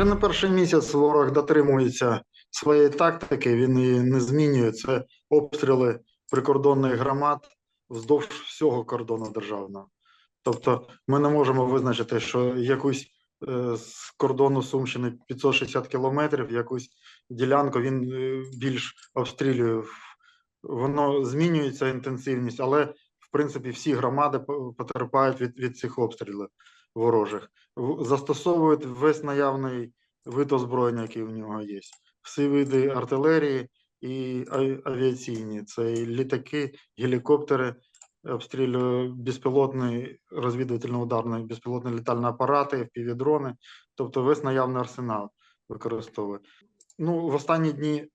Вже не перший місяць ворог дотримується своєї тактики, він її не змінює. Це обстріли прикордонних громад вздовж всього кордону державного. Тобто ми не можемо визначити, що якусь е, з кордону Сумщини 560 кілометрів, якусь ділянку він е, більш обстрілює. Воно змінюється інтенсивність, але принципі всі громади потерпають від, від цих обстрілів ворожих. Застосовують весь наявний вид озброєння, який в нього є. Всі види артилерії і авіаційні. Це і літаки, гелікоптери, обстрілює безпілотні розвідувально-ударні безпілотні літальні апарати, півдрони, тобто весь наявний арсенал використовує. Ну, в останні дні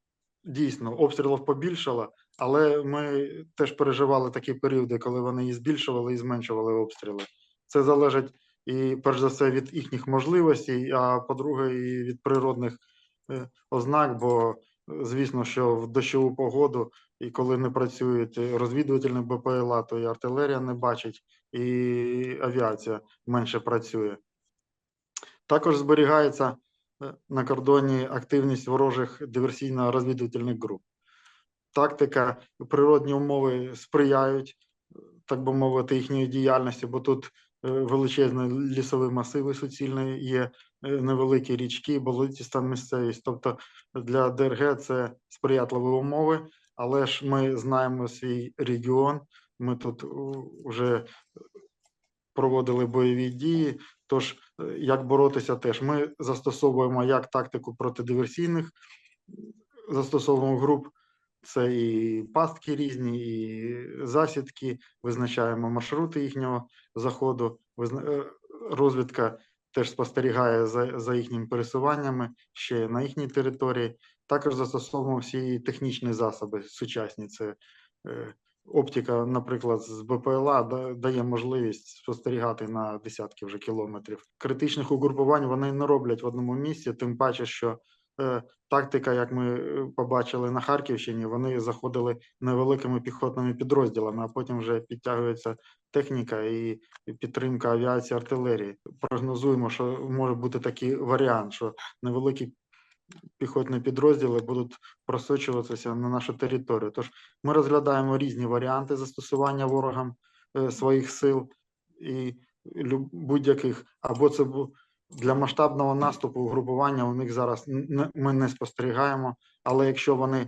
дійсно обстрілів побільшало, але ми теж переживали такі періоди, коли вони і збільшували, і зменшували обстріли. Це залежить і перш за все від їхніх можливостей, а по-друге, і від природних е, ознак. Бо звісно, що в дощову погоду, і коли не працюють розвідувальні БПЛА, то і артилерія не бачить, і авіація менше працює. Також зберігається е, на кордоні активність ворожих диверсійно-розвідувальних груп. Тактика, природні умови сприяють, е, так би мовити, їхньої діяльності, бо тут е, величезні лісові масиви суцільні, є е, невеликі річки, болотіста місцевість. Тобто для ДРГ це сприятливі умови, але ж ми знаємо свій регіон. Ми тут вже проводили бойові дії. Тож, е, як боротися, теж ми застосовуємо як тактику протидиверсійних, застосовуємо груп. Це і пастки різні, і засідки, визначаємо маршрути їхнього заходу. е, Розвідка теж спостерігає за, за їхніми пересуваннями ще на їхній території. Також застосовуємо всі технічні засоби сучасні. Це е, оптика, наприклад, з БПЛА да- дає можливість спостерігати на десятки вже кілометрів. Критичних угрупувань вони не роблять в одному місці, тим паче, що тактика, як ми е, побачили на Харківщині, вони заходили невеликими піхотними підрозділами, а потім вже підтягується техніка і підтримка авіації артилерії. Прогнозуємо, що може бути такий варіант, що невеликі піхотні підрозділи будуть просочуватися на нашу територію. Тож ми розглядаємо різні варіанти застосування ворогам е, своїх сил і будь-яких, або це для масштабного наступу угрупування у них зараз не- ми не спостерігаємо. Але якщо вони е,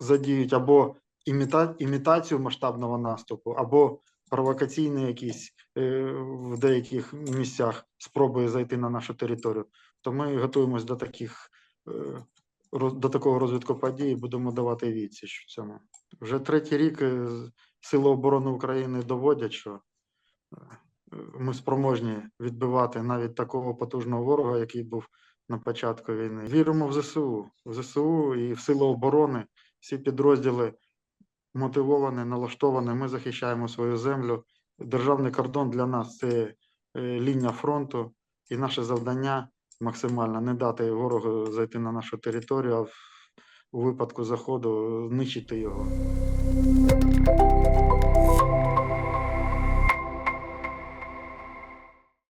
задіють або іміта, імітацію масштабного наступу, або провокаційні якісь е, в деяких місцях спроби зайти на нашу територію, то ми готуємось до таких е, до такого розвитку подій і будемо давати відсіч в цьому. Вже третій рік е, Сили оборони України доводять, що е, ми спроможні відбивати навіть такого потужного ворога, який був на початку війни. Віримо в ЗСУ, в ЗСУ і в Сили оборони. Всі підрозділи мотивовані, налаштовані. Ми захищаємо свою землю. Державний кордон для нас це е, лінія фронту, і наше завдання максимально не дати ворогу зайти на нашу територію, а в, у випадку заходу знищити його.